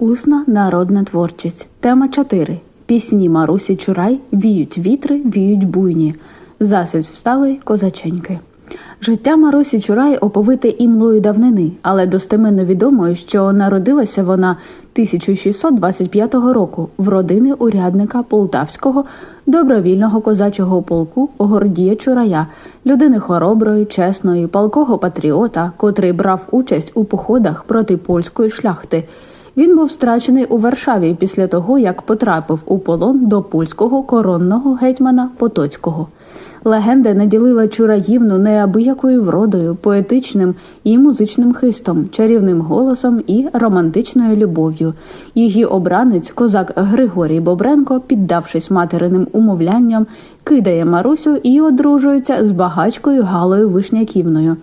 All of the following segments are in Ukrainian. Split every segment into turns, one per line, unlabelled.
Усна народна творчість. Тема 4. Пісні Марусі Чурай віють вітри, віють буйні. Засвіт встали козаченьки. Життя Марусі Чурай оповите імлою давнини, але достеменно відомо, що народилася вона 1625 року в родини урядника Полтавського добровільного козачого полку Гордія Чурая, людини хороброї, чесної, палкого патріота, котрий брав участь у походах проти польської шляхти. Він був страчений у Варшаві після того, як потрапив у полон до польського коронного гетьмана Потоцького. Легенда наділила Чураївну неабиякою вродою, поетичним і музичним хистом, чарівним голосом і романтичною любов'ю. Її обранець, козак Григорій Бобренко, піддавшись материним умовлянням, кидає Марусю і одружується з багачкою Галою Вишняківною.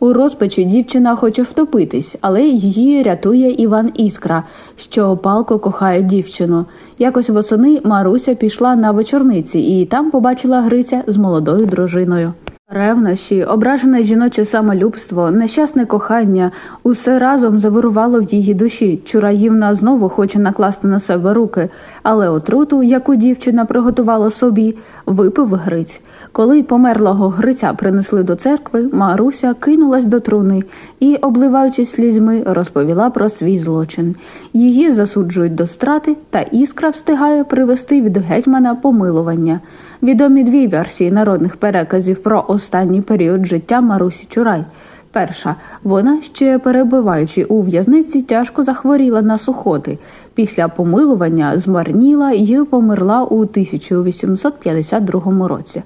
У розпачі дівчина хоче втопитись, але її рятує Іван Іскра, що палко кохає дівчину. Якось восени Маруся пішла на вечорниці і там побачила Гриця з молодою дружиною. Ревнощі, ображене жіноче самолюбство, нещасне кохання усе разом завирувало в її душі. Чураївна знову хоче накласти на себе руки, але отруту, яку дівчина приготувала собі, випив Гриць. Коли померлого Гриця принесли до церкви, Маруся кинулась до труни і, обливаючись слізьми, розповіла про свій злочин. Її засуджують до страти, та іскра встигає привести від гетьмана помилування. Відомі дві версії народних переказів про останній період життя Марусі Чурай. Перша вона ще перебуваючи у в'язниці, тяжко захворіла на сухоти. Після помилування змарніла і померла у 1852 році.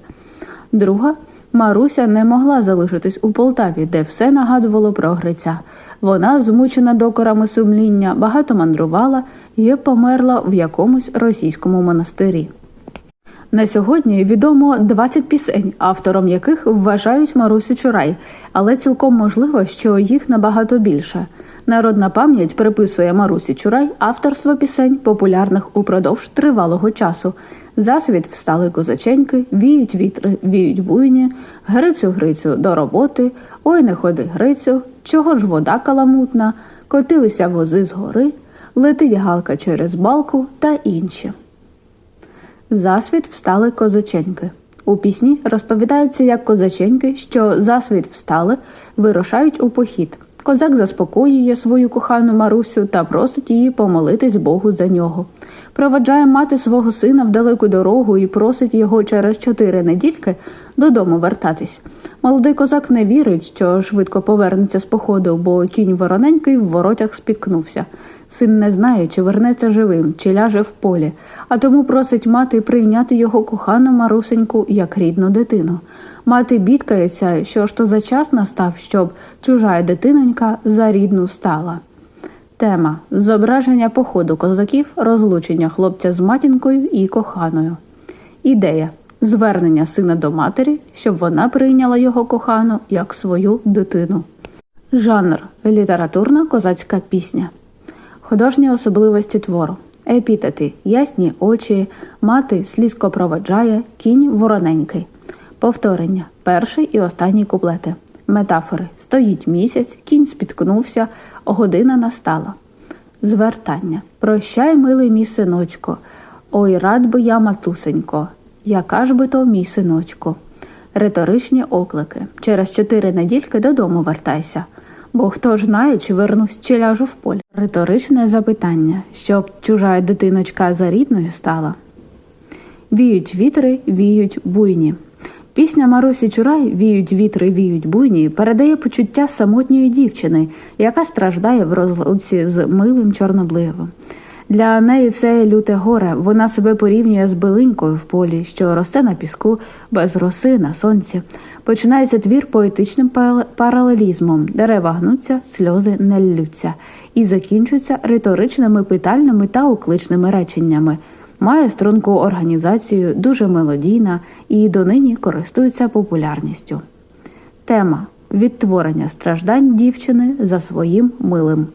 Друга Маруся не могла залишитись у Полтаві, де все нагадувало про Гриця. Вона, змучена докорами сумління, багато мандрувала і померла в якомусь російському монастирі. На сьогодні відомо 20 пісень, автором яких вважають Марусю Чурай, але цілком можливо, що їх набагато більше. Народна пам'ять приписує Марусі Чурай авторство пісень, популярних упродовж тривалого часу. Засвіт встали козаченьки, віють вітри, віють буйні, Грицю Грицю до роботи, ой не ходи Грицю, чого ж вода каламутна, котилися вози з гори, летить галка через балку та інші. Засвіт встали козаченьки. У пісні розповідається, як козаченьки, що засвіт встали, вирушають у похід. Козак заспокоює свою кохану Марусю та просить її помолитись Богу за нього. Проведжає мати свого сина в далеку дорогу і просить його через чотири недільки додому вертатись. Молодий козак не вірить, що швидко повернеться з походу, бо кінь вороненький в воротях спіткнувся. Син не знає, чи вернеться живим, чи ляже в полі, а тому просить мати прийняти його кохану Марусеньку як рідну дитину. Мати бідкається, що ж то за час настав, щоб чужа дитинонька за рідну стала. Тема зображення походу козаків, розлучення хлопця з матінкою і коханою. Ідея звернення сина до матері, щоб вона прийняла його кохану як свою дитину. Жанр літературна козацька пісня. Художні особливості твору. Епітети ясні очі, мати слізко проведжає, кінь вороненький. Повторення перший і останній куплети. Метафори стоїть місяць, кінь спіткнувся, година настала. Звертання. Прощай, милий мій синочко. Ой, рад би я, матусенько, яка ж би то мій синочко. Риторичні оклики. Через чотири недільки додому вертайся. Бо хто ж знає, чи вернусь, чи ляжу в полі. Риторичне запитання, щоб чужа дитиночка за рідною стала. Віють вітри, віють буйні. Пісня Марусі Чурай Віють вітри, віють буйні передає почуття самотньої дівчини, яка страждає в розлуці з милим чорнобливом. Для неї це люте горе. Вона себе порівнює з билинькою в полі, що росте на піску без роси на сонці. Починається твір поетичним паралелізмом. Дерева гнуться, сльози не ллються, і закінчується риторичними питальними та окличними реченнями. Має струнку організацію, дуже мелодійна і донині користується популярністю. Тема відтворення страждань дівчини за своїм милим.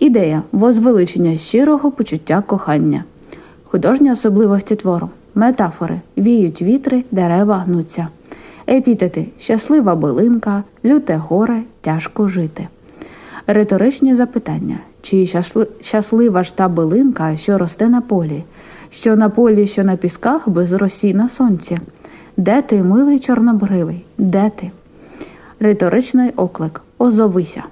Ідея возвеличення щирого почуття кохання. Художні особливості твору. Метафори віють вітри, дерева гнуться. Епітети щаслива билинка, люте горе, тяжко жити. Риторичні запитання: Чи щаслива ж та билинка, що росте на полі, що на полі, що на пісках, без росі на сонці? Де ти, милий чорнобривий? Де ти? Риторичний оклик. Озовися.